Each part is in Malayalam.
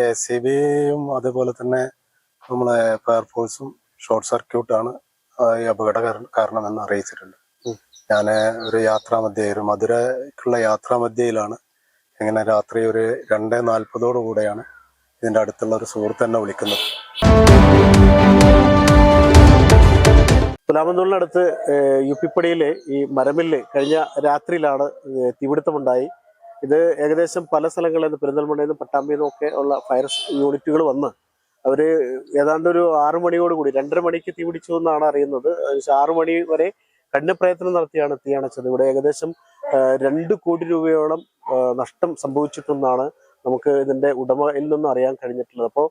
കെ സി ബിയും അതേപോലെ തന്നെ നമ്മളെ ഫയർഫോഴ്സും ഷോർട്ട് സർക്യൂട്ടാണ് ഈ അപകട കാരണം എന്ന് അറിയിച്ചിട്ടുണ്ട്. ഞാൻ ഒരു യാത്രാമധ്യേ ഒരു മധുരക്കുള്ള യാത്രാമധ്യയിലാണ് ഇങ്ങനെ രാത്രി ഒരു രണ്ട് നാൽപ്പതോടു കൂടെയാണ് ഇതിന്റെ അടുത്തുള്ള ഒരു സുഹൃത്ത് എന്നെ വിളിക്കുന്നത്. പുലാമന്തോളിനടുത്ത് യു പി പടിയിലെ ഈ മരമില്ല് കഴിഞ്ഞ രാത്രിയിലാണ് തീപിടുത്തമുണ്ടായി. ഇത് ഏകദേശം പല സ്ഥലങ്ങളിൽ നിന്ന് പെരിന്തൽമണ്ണയിൽ പട്ടാമ്പിയിൽ നിന്നും ഒക്കെ ഉള്ള ഫയർ യൂണിറ്റുകൾ വന്ന് അവർ ഏതാണ്ട് ഒരു ആറു മണിയോട് കൂടി രണ്ടര മണിക്ക് തീ പിടിച്ചു എന്നാണ് അറിയുന്നത്. ആറു മണി വരെ കഠിന പ്രയത്നം നടത്തിയാണ് തീ അണച്ചത്. ഇവിടെ ഏകദേശം രണ്ട് കോടി രൂപയോളം നഷ്ടം സംഭവിച്ചിട്ടെന്നാണ് നമുക്ക് ഇതിന്റെ ഉടമയിൽ നിന്നും അറിയാൻ കഴിഞ്ഞിട്ടുള്ളത്. അപ്പോൾ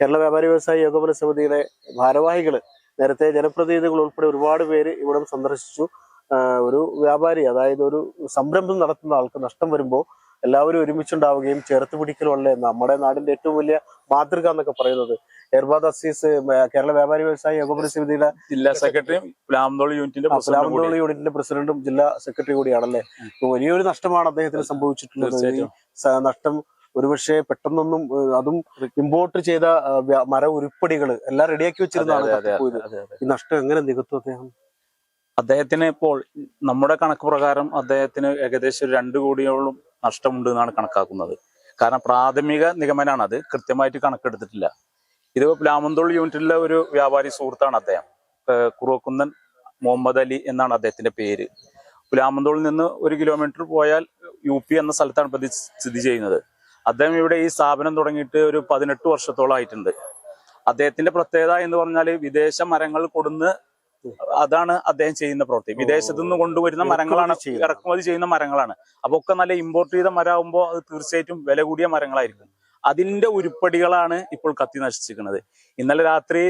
കേരള വ്യാപാരി വ്യവസായ ഏകോപന സമിതിയുടെ ഭാരവാഹികൾ നേരത്തെ ജനപ്രതിനിധികൾ ഉൾപ്പെടെ ഒരുപാട് പേര് ഇവിടം സന്ദർശിച്ചു. ഒരു വ്യാപാരി അതായത് ഒരു സംരംഭം നടത്തുന്ന ആൾക്ക് നഷ്ടം വരുമ്പോൾ എല്ലാവരും ഒരുമിച്ചുണ്ടാവുകയും ചേർത്ത് പിടിക്കലുള്ള നമ്മുടെ നാടിന്റെ ഏറ്റവും വലിയ മാതൃക എന്നൊക്കെ പറയുന്നത്. എർബാദ് അസീസ് കേരള വ്യാപാരി വ്യവസായ ഏകോപന സമിതിയുടെ ജില്ലാ സെക്രട്ടറിയും പ്ലാമന്തോൾ യൂണിറ്റിന്റെ യൂണിറ്റിന്റെ പ്രസിഡന്റും ജില്ലാ സെക്രട്ടറി കൂടിയാണല്ലേ? വലിയൊരു നഷ്ടമാണ് അദ്ദേഹത്തിന് സംഭവിച്ചിട്ടുള്ളത്. നഷ്ടം ഒരുപക്ഷെ പെട്ടെന്നൊന്നും അതും ഇമ്പോർട്ട് ചെയ്ത മര ഉരുപ്പടികൾ എല്ലാം റെഡിയാക്കി വെച്ചിരുന്നതാണ് അതെ. ഈ നഷ്ടം എങ്ങനെ നികത്തും അദ്ദേഹം? അദ്ദേഹത്തിന് ഇപ്പോൾ നമ്മുടെ കണക്ക് പ്രകാരം അദ്ദേഹത്തിന് ഏകദേശം രണ്ട് കോടിയോളം നഷ്ടമുണ്ട് എന്നാണ് കണക്കാക്കുന്നത്. കാരണം പ്രാഥമിക നിഗമനാണ് അത് കൃത്യമായിട്ട് കണക്കെടുത്തിട്ടില്ല. ഇത് പ്ലാമന്തോൾ യൂണിറ്റിലെ ഒരു വ്യാപാരി സുഹൃത്താണ് അദ്ദേഹം. കുറുവക്കുന്നൻ മുഹമ്മദ് അലി എന്നാണ് അദ്ദേഹത്തിന്റെ പേര്. പുലാമന്തോളിൽ നിന്ന് ഒരു കിലോമീറ്റർ പോയാൽ യു പി എന്ന സ്ഥലത്താണ് പ്രതി സ്ഥിതി ചെയ്യുന്നത്. അദ്ദേഹം ഇവിടെ ഈ സ്ഥാപനം തുടങ്ങിയിട്ട് ഒരു പതിനെട്ട് വർഷത്തോളം ആയിട്ടുണ്ട് അദ്ദേഹത്തിന്റെ പ്രത്യേകത എന്ന് പറഞ്ഞാൽ വിദേശ മരങ്ങൾ കൊടുന്ന് അതാണ് അദ്ദേഹം ചെയ്യുന്ന പ്രവൃത്തി. വിദേശത്തു നിന്ന് കൊണ്ടുവരുന്ന മരങ്ങളാണ് ഇറക്കുമതി. ചെയ്യുന്ന മരങ്ങളാണ്. അപ്പൊ ഒക്കെ നല്ല ഇമ്പോർട്ട് ചെയ്ത മരമാകുമ്പോൾ അത് തീർച്ചയായിട്ടും വില കൂടിയ മരങ്ങളായിരിക്കും. അതിന്റെ ഉരുപ്പടികളാണ് ഇപ്പോൾ കത്തി നശിച്ചിരിക്കുന്നത്. ഇന്നലെ രാത്രി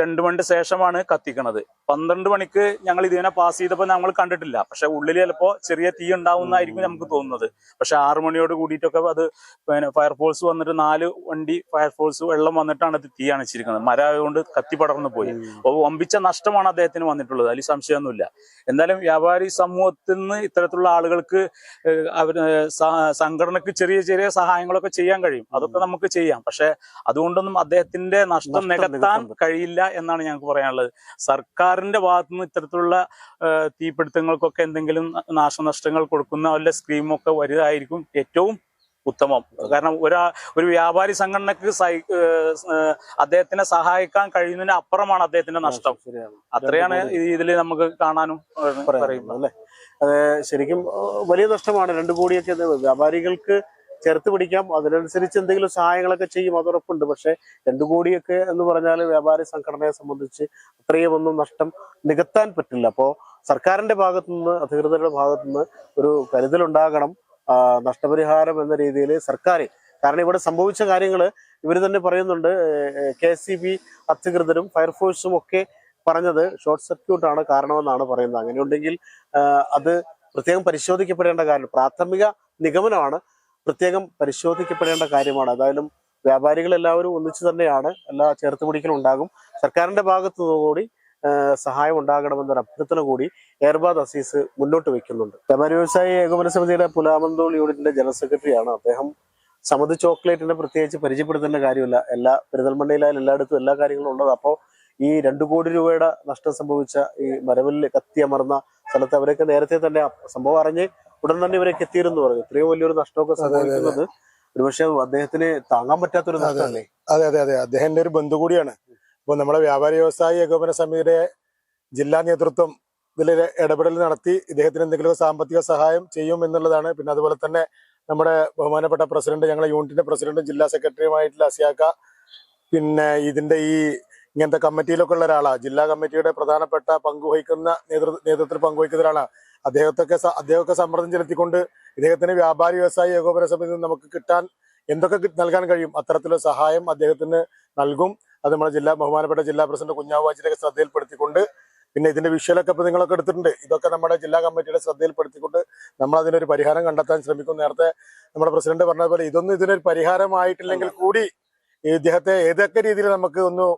രണ്ടു മണിക്ക് ശേഷമാണ് കത്തിക്കണത്. പന്ത്രണ്ട് മണിക്ക് ഞങ്ങൾ ഇതിനെ പാസ് ചെയ്തപ്പോൾ നമ്മൾ കണ്ടിട്ടില്ല. പക്ഷെ ഉള്ളിൽ ചിലപ്പോൾ ചെറിയ തീ ഉണ്ടാവുന്നതായിരിക്കും നമുക്ക് തോന്നുന്നത്. പക്ഷെ ആറു മണിയോട് കൂടിയിട്ടൊക്കെ അത് പിന്നെ ഫയർഫോഴ്സ് വന്നിട്ട് നാല് വണ്ടി ഫയർഫോഴ്സ് വെള്ളം വന്നിട്ടാണ് അത് തീ അണച്ചിരിക്കുന്നത്. മരം ആയതുകൊണ്ട് കത്തി പടർന്നു പോയി. അപ്പോൾ വമ്പിച്ച നഷ്ടമാണ് അദ്ദേഹത്തിന് വന്നിട്ടുള്ളത്. അതിൽ സംശയമൊന്നുമില്ല. എന്തായാലും വ്യാപാരി സമൂഹത്തിൽ നിന്ന് ഇത്തരത്തിലുള്ള ആളുകൾക്ക് അവർ സംഘടനക്ക് ചെറിയ ചെറിയ സഹായങ്ങളൊക്കെ ചെയ്യാൻ കഴിയും. അതൊക്കെ നമുക്ക് ചെയ്യാം. പക്ഷെ അതുകൊണ്ടൊന്നും അദ്ദേഹത്തിന്റെ നഷ്ടം നികത്താൻ കഴിയില്ല എന്നാണ് ഞങ്ങൾക്ക് പറയാനുള്ളത്. സർക്കാരിന്റെ ഭാഗത്തു നിന്ന് ഇത്തരത്തിലുള്ള തീപിടുത്തങ്ങൾക്കൊക്കെ എന്തെങ്കിലും നാശനഷ്ടങ്ങൾ കൊടുക്കുന്ന വല്ല സ്കീമൊക്കെ വലുതായിരിക്കും ഏറ്റവും ഉത്തമം. കാരണം ഒരാ ഒരു വ്യാപാരി സംഘടനക്ക് അദ്ദേഹത്തിനെ സഹായിക്കാൻ കഴിയുന്നതിന് അപ്പുറമാണ് അദ്ദേഹത്തിന്റെ നഷ്ടം. അത്രയാണ് ഇതിൽ നമുക്ക് കാണാനും പറയുന്നത്. അല്ലെ? ശരിക്കും വലിയ നഷ്ടമാണ്. രണ്ടു കോടിയൊക്കെ വ്യാപാരികൾക്ക് ചേർത്ത് പിടിക്കാം. അതിനനുസരിച്ച് എന്തെങ്കിലും സഹായങ്ങളൊക്കെ ചെയ്യും. അത് ഉറപ്പുണ്ട് പക്ഷെ രണ്ടു കോടിയൊക്കെ എന്ന് പറഞ്ഞാൽ വ്യാപാരി സംഘടനയെ സംബന്ധിച്ച് അത്രയും ഒന്നും നഷ്ടം നികത്താൻ പറ്റില്ല. അപ്പോൾ സർക്കാരിന്റെ ഭാഗത്തു നിന്ന് അധികൃതരുടെ ഭാഗത്തു നിന്ന് ഒരു കരുതലുണ്ടാകണം. നഷ്ടപരിഹാരം എന്ന രീതിയിൽ സർക്കാർ കാരണം ഇവിടെ സംഭവിച്ച കാര്യങ്ങൾ ഇവർ തന്നെ പറയുന്നുണ്ട്. കെ സി ബി അധികൃതരും ഫയർഫോഴ്സും ഒക്കെ പറഞ്ഞത് ഷോർട്ട് സർക്യൂട്ടാണ് കാരണമെന്നാണ് പറയുന്നത്. അങ്ങനെയുണ്ടെങ്കിൽ അത് പ്രത്യേകം പരിശോധിക്കപ്പെടേണ്ട കാര്യം പ്രാഥമിക നിഗമനമാണ്. പ്രത്യേകം പരിശോധിക്കപ്പെടേണ്ട കാര്യമാണ്. ഏതായാലും വ്യാപാരികൾ എല്ലാവരും ഒന്നിച്ചു തന്നെയാണ് എല്ലാ ചേർത്ത് പിടിക്കലും ഉണ്ടാകും. സർക്കാരിന്റെ ഭാഗത്തു കൂടി സഹായം ഉണ്ടാകണമെന്നൊരു അഭ്യർത്ഥന കൂടി എയർബാദ് അസീസ് മുന്നോട്ട് വെക്കുന്നുണ്ട്. വ്യാപാരി വ്യവസായി ഏകോപന സമിതിയുടെ പുലാമന്തോൾ യൂണിറ്റിന്റെ ജനറൽ സെക്രട്ടറിയാണ് അദ്ദേഹം. സമത് ചോക്ലേറ്റിനെ പ്രത്യേകിച്ച് പരിചയപ്പെടുത്തേണ്ട കാര്യമില്ല. എല്ലാ പെരുതൽമണ്ണയിലായാലും എല്ലായിടത്തും എല്ലാ കാര്യങ്ങളും ഉള്ളത്. അപ്പോൾ ഈ രണ്ടു കോടി രൂപയുടെ നഷ്ടം സംഭവിച്ച ഈ മരവിൽ കത്തിയമർന്ന സ്ഥലത്ത് അവരൊക്കെ നേരത്തെ തന്നെ സംഭവം അറിഞ്ഞ് ഉടൻ തന്നെ ഇവരൊക്കെ എത്തിയിരുന്നു പറഞ്ഞു. ഇത്രയും വലിയൊരു നഷ്ടമൊക്കെ. സംഭവിക്കുന്നത് ഒരുപക്ഷെ അദ്ദേഹത്തിന് താങ്ങാൻ പറ്റാത്തൊരു നഷ്ടമല്ലേ? അതെ അതെ അതെ. അദ്ദേഹത്തിന്റെ ഒരു ബന്ധു കൂടിയാണ്. അപ്പോൾ നമ്മുടെ വ്യാപാര വ്യവസായി ഏകോപന സമിതിയുടെ ജില്ലാ നേതൃത്വം ഇതിൽ ഇടപെടൽ നടത്തി ഇദ്ദേഹത്തിന് എന്തെങ്കിലും സാമ്പത്തിക സഹായം ചെയ്യും എന്നുള്ളതാണ്. പിന്നെ അതുപോലെ തന്നെ നമ്മുടെ ബഹുമാനപ്പെട്ട പ്രസിഡന്റ് ഞങ്ങളുടെ യൂണിറ്റിന്റെ പ്രസിഡന്റും ജില്ലാ സെക്രട്ടറിയുമായിട്ടുള്ള അസിയാക്ക പിന്നെ ഇതിന്റെ ഈ ഇങ്ങനത്തെ കമ്മിറ്റിയിലൊക്കെ ഉള്ള ഒരാളാണ് ജില്ലാ കമ്മിറ്റിയുടെ പ്രധാനപ്പെട്ട പങ്കുവഹിക്കുന്ന നേതൃ നേതൃത്വത്തിൽ പങ്കുവഹിക്കുന്ന ഒരാളാണ് അദ്ദേഹത്തൊക്കെ അദ്ദേഹമൊക്കെ സമ്മർദ്ദം ചെലുത്തിക്കൊണ്ട് ഇദ്ദേഹത്തിന് വ്യാപാരി വ്യവസായി ഏകോപന സമിതി നമുക്ക് കിട്ടാൻ എന്തൊക്കെ നൽകാൻ കഴിയും അത്തരത്തിലുള്ള സഹായം അദ്ദേഹത്തിന് നൽകും. അത് നമ്മുടെ ജില്ലാ ബഹുമാനപ്പെട്ട ജില്ലാ പ്രസിഡന്റ് കുഞ്ഞാവാച്ചിയുടെ ശ്രദ്ധയിൽപ്പെടുത്തിക്കൊണ്ട് പിന്നെ ഇതിന്റെ വിഷ്വലൊക്കെ ഇപ്പൊ നിങ്ങളൊക്കെ എടുത്തിട്ടുണ്ട്. ഇതൊക്കെ നമ്മുടെ ജില്ലാ കമ്മിറ്റിയുടെ ശ്രദ്ധയിൽപ്പെടുത്തിക്കൊണ്ട് നമ്മൾ അതിനൊരു പരിഹാരം കണ്ടെത്താൻ ശ്രമിക്കും നേരത്തെ നമ്മുടെ പ്രസിഡന്റ് പറഞ്ഞതുപോലെ ഇതൊന്നും ഇതിനൊരു പരിഹാരമായിട്ടില്ലെങ്കിൽ കൂടി ഇദ്ദേഹത്തെ ഏതൊക്കെ രീതിയിൽ നമുക്ക് ഒന്ന്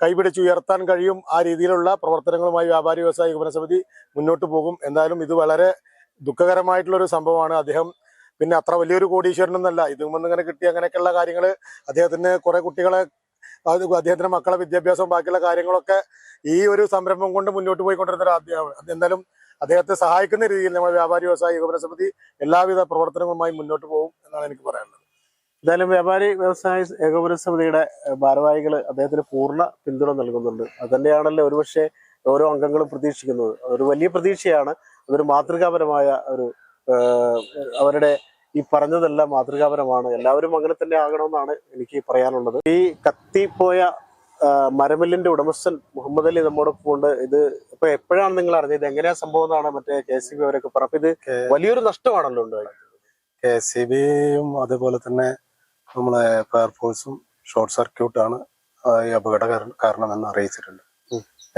കൈപിടിച്ച് ഉയർത്താൻ കഴിയും ആ രീതിയിലുള്ള പ്രവർത്തനങ്ങളുമായി വ്യാപാരി വ്യവസായ വികസന സമിതി മുന്നോട്ട് പോകും. എന്തായാലും ഇത് വളരെ ദുഃഖകരമായിട്ടുള്ള ഒരു സംഭവമാണ്. അദ്ദേഹം പിന്നെ അത്ര വലിയൊരു കോടീശ്വരനൊന്നല്ല ഇതും ഇങ്ങനെ കിട്ടി അങ്ങനെയൊക്കെയുള്ള കാര്യങ്ങൾ അദ്ദേഹത്തിന് കുറെ കുട്ടികളെ അദ്ദേഹത്തിന്റെ മക്കളെ വിദ്യാഭ്യാസവും ബാക്കിയുള്ള കാര്യങ്ങളൊക്കെ ഈ ഒരു സംരംഭം കൊണ്ട് മുന്നോട്ട് പോയിക്കൊണ്ടിരുന്ന എന്തായാലും അദ്ദേഹത്തെ സഹായിക്കുന്ന രീതിയിൽ നമ്മുടെ വ്യാപാരി വ്യവസായ ഏകോപന സമിതി എല്ലാവിധ പ്രവർത്തനങ്ങളുമായി മുന്നോട്ട് പോകും എന്നാണ് എനിക്ക് പറയാനുള്ളത്. എന്തായാലും വ്യാപാരി വ്യവസായ ഏകോപന സമിതിയുടെ ഭാരവാഹികൾ അദ്ദേഹത്തിന് പൂർണ പിന്തുണ നൽകുന്നുണ്ട്. അത് തന്നെയാണല്ലോ ഒരുപക്ഷെ ഓരോ അംഗങ്ങളും പ്രതീക്ഷിക്കുന്നത്. ഒരു വലിയ പ്രതീക്ഷയാണ്. അതൊരു മാതൃകാപരമായ ഒരു അവരുടെ ഈ പറഞ്ഞതെല്ലാം മാതൃകാപരമാണ്. എല്ലാവരും അങ്ങനെ തന്നെ ആകണമെന്നാണ് എനിക്ക് പറയാനുള്ളത്. ഈ കത്തിപ്പോയ മരമില്ലിന്റെ ഉടമസ്ഥൻ മുഹമ്മദ് അലി നമ്മോടൊപ്പം ഉണ്ട്. ഇത് ഇപ്പൊ എപ്പോഴാണ് നിങ്ങൾ അറിഞ്ഞത്? എങ്ങനെയാ സംഭവം എന്നാണ് മറ്റേ കെ സി ബി അവരൊക്കെ പറഞ്ഞത്? ഇത് വലിയൊരു നഷ്ടമാണല്ലോ ഉണ്ടായത്. കെ സി ബിയും അതുപോലെ തന്നെ നമ്മളെ ഫയർഫോഴ്സും ഷോർട്ട് സർക്യൂട്ടാണ് ഈ അപകട കാരണം എന്ന് അറിയിച്ചിട്ടുണ്ട്.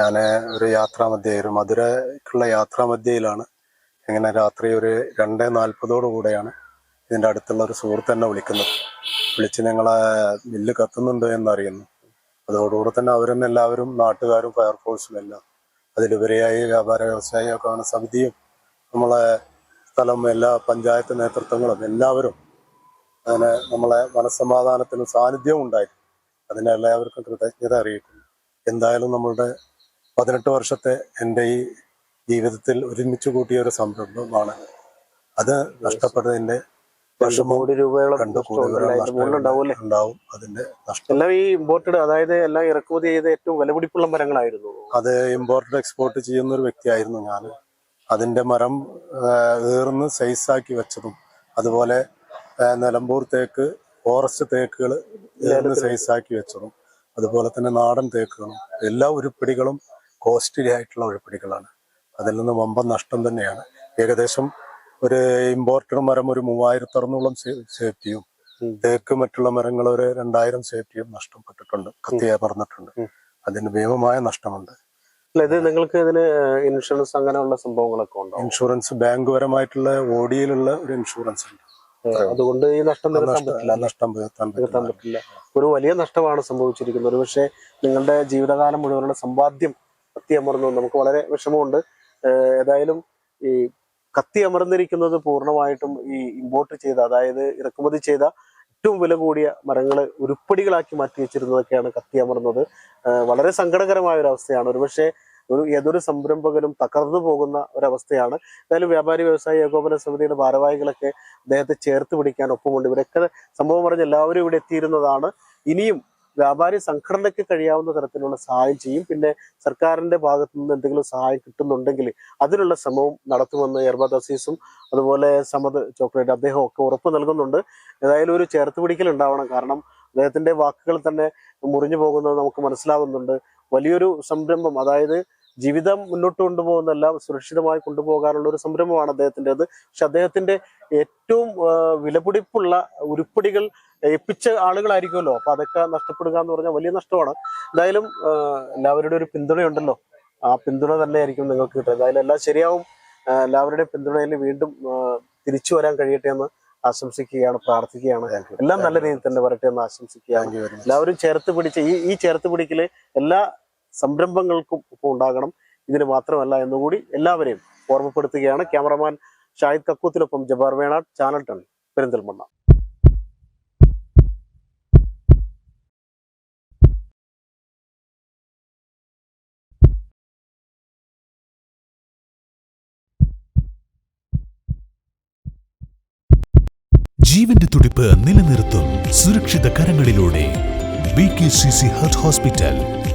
ഞാൻ ഒരു യാത്രാമധ്യേ ഒരു മധുരക്കുള്ള യാത്രാമധ്യയിലാണ് ഇങ്ങനെ രാത്രി ഒരു രണ്ടേ നാൽപ്പതോടുകൂടെയാണ് ഇതിന്റെ അടുത്തുള്ള ഒരു സുഹൃത്ത് എന്നെ വിളിക്കുന്നത്. വിളിച്ച് ഞങ്ങളെ ബില്ല് കത്തുന്നുണ്ട് എന്നറിയുന്നു. അതോടുകൂടെ തന്നെ അവരും എല്ലാവരും നാട്ടുകാരും ഫയർഫോഴ്സും എല്ലാം അതിലുപരിയായി വ്യാപാര വ്യവസായ സമിതിയും നമ്മളെ സ്ഥലം എല്ലാ പഞ്ചായത്ത് നേതൃത്വങ്ങളും എല്ലാവരും അങ്ങനെ നമ്മളെ മനസ്സമാധാനത്തിനും സാന്നിധ്യം ഉണ്ടായി. അതിന് എല്ലാവർക്കും കൃതജ്ഞത അറിയിക്കുന്നു. എന്തായാലും നമ്മളുടെ പതിനെട്ട് വർഷത്തെ എന്റെ ഈ ജീവിതത്തിൽ ഒരുമിച്ച് കൂട്ടിയ ഒരു സംരംഭമാണ്. അത് നഷ്ടപ്പെട്ടതിന്റെ കോടി രൂപയോളം ഉണ്ടാവും അതിന്റെ നഷ്ടം. എല്ലാം ഈ ഇമ്പോർട്ടഡ് അതായത് എല്ലാം ഇറക്കുമതി ചെയ്ത ഏറ്റവും വിലപിടിപ്പുള്ള മരങ്ങളായിരുന്നു. അത് ഇമ്പോർട്ട് എക്സ്പോർട്ട് ചെയ്യുന്ന ഒരു വ്യക്തിയായിരുന്നു ഞാൻ അതിന്റെ മരം ഏർന്ന് സൈസാക്കി വെച്ചതും അതുപോലെ നിലമ്പൂർ തേക്ക് ഫോറസ്റ്റ് തേക്കുകൾ ഏർന്ന് സൈസാക്കി വെച്ചതും അതുപോലെ തന്നെ നാടൻ തേക്കുകളും എല്ലാ ഉരുപ്പടികളും കോസ്റ്റ്ലി ആയിട്ടുള്ള ഉരുപ്പടികളാണ്. അതിൽ നിന്ന് വമ്പൻ നഷ്ടം തന്നെയാണ്. ഏകദേശം ഒരു ഇമ്പോർട്ടഡ് മരം ഒരു മൂവായിരത്തി അറുന്നൂളം സേഫ്റ്റിയും. തേക്ക് മറ്റുള്ള മരങ്ങൾ ഒരു രണ്ടായിരം സേഫ്റ്റിയും നഷ്ടപ്പെട്ടിട്ടുണ്ട് കത്തിയെ പറഞ്ഞിട്ടുണ്ട്. അതിന് ഭീമമായ നഷ്ടമുണ്ട്. അല്ല ഇത് നിങ്ങൾക്ക് ഇതിന് ഇൻഷുറൻസ് അങ്ങനെയുള്ള സംഭവങ്ങളൊക്കെ ഉണ്ടോ? ഇൻഷുറൻസ് ബാങ്ക് പരമായിട്ടുള്ള ഓഡിയിലുള്ള ഒരു ഇൻഷുറൻസ് ഉണ്ട്. അതുകൊണ്ട് ഈ നഷ്ടം നികത്താൻ പറ്റില്ല നഷ്ടം നികത്താൻ പറ്റില്ല ഒരു വലിയ നഷ്ടമാണ് സംഭവിച്ചിരിക്കുന്നത്. ഒരുപക്ഷെ നിങ്ങളുടെ ജീവിതകാലം മുഴുവനുള്ള സമ്പാദ്യം കത്തി അമർന്നു. നമുക്ക് വളരെ വിഷമമുണ്ട്. ഏതായാലും ഈ കത്തി അമർന്നിരിക്കുന്നത് പൂർണമായിട്ടും ഈ ഇമ്പോർട്ട് ചെയ്ത അതായത് ഇറക്കുമതി ചെയ്ത ഏറ്റവും വില കൂടിയ മരങ്ങൾ ഉരുപ്പടികളാക്കി മാറ്റി വെച്ചിരുന്നതൊക്കെയാണ് കത്തി അമർന്നത്. വളരെ സങ്കടകരമായ ഒരു അവസ്ഥയാണ് ഒരുപക്ഷെ ഒരു ഏതൊരു സംരംഭകനും തകർന്നു പോകുന്ന ഒരവസ്ഥയാണ്. എന്തായാലും വ്യാപാരി വ്യവസായ ഏകോപന സമിതിയുടെ ഭാരവാഹികളൊക്കെ അദ്ദേഹത്തെ ചേർത്ത് പിടിക്കാൻ ഒപ്പമുണ്ട് ഇവരൊക്കെ സംഭവം പറഞ്ഞ് എല്ലാവരും ഇവിടെ എത്തിയിരുന്നതാണ്. ഇനിയും വ്യാപാരി സംഘടനയ്ക്ക് കഴിയാവുന്ന തരത്തിലുള്ള സഹായം ചെയ്യും. പിന്നെ സർക്കാരിന്റെ ഭാഗത്തു നിന്ന് എന്തെങ്കിലും സഹായം കിട്ടുന്നുണ്ടെങ്കിൽ അതിനുള്ള ശ്രമവും നടത്തുമെന്ന് എർബാദ് അസീസും അതുപോലെ സമദ് ചോക്ലേറ്റ് അദ്ദേഹം ഒക്കെ ഉറപ്പ് നൽകുന്നുണ്ട്. ഏതായാലും ഒരു ചേർത്ത് പിടിക്കൽ ഉണ്ടാവണം. കാരണം അദ്ദേഹത്തിന്റെ വാക്കുകൾ തന്നെ മുറിഞ്ഞു പോകുന്നത് നമുക്ക് മനസ്സിലാവുന്നുണ്ട്. വലിയൊരു സംരംഭം അതായത് ജീവിതം മുന്നോട്ട് കൊണ്ടുപോകുന്നെല്ലാം സുരക്ഷിതമായി കൊണ്ടുപോകാനുള്ള ഒരു സംരംഭമാണ് അദ്ദേഹത്തിന്റെത്. പക്ഷെ അദ്ദേഹത്തിന്റെ ഏറ്റവും വിലപിടിപ്പുള്ള ഉരുപ്പടികൾ ഏൽപ്പിച്ച ആളുകളായിരിക്കുമല്ലോ. അപ്പൊ അതൊക്കെ നഷ്ടപ്പെടുക എന്ന് പറഞ്ഞാൽ വലിയ നഷ്ടമാണ്. എന്തായാലും എല്ലാവരുടെ ഒരു പിന്തുണയുണ്ടല്ലോ. ആ പിന്തുണ തന്നെയായിരിക്കും നിങ്ങൾക്ക് കിട്ടുക. എന്തായാലും എല്ലാം ശരിയാവും. എല്ലാവരുടെയും പിന്തുണയിൽ വീണ്ടും തിരിച്ചു വരാൻ കഴിയട്ടെ എന്ന് ആശംസിക്കുകയാണ് പ്രാർത്ഥിക്കുകയാണ്. എല്ലാം നല്ല രീതിയിൽ തന്നെ വരട്ടെ എന്ന് ആശംസിക്കുകയാണ്. എല്ലാവരും ചേർത്ത് പിടിച്ച് ഈ ഈ ചേർത്ത് പിടിക്കൽ എല്ലാ സംരംഭങ്ങൾക്കും ഒപ്പം ഉണ്ടാകണം. ഇതിന് മാത്രമല്ല എന്നുകൂടി എല്ലാവരെയും ഓർമ്മപ്പെടുത്തുകയാണ് ക്യാമറമാൻ ഷാഹിദ് കക്കൂത്തിനൊപ്പം ജബാർ വേണാട് ചാനൽ ടൺ പെരിന്തൽമണ്ണ. ജീവന്റെ തുടിപ്പ് നിലനിർത്തും സുരക്ഷിത കരങ്ങളിലൂടെ. B K C C heart hospital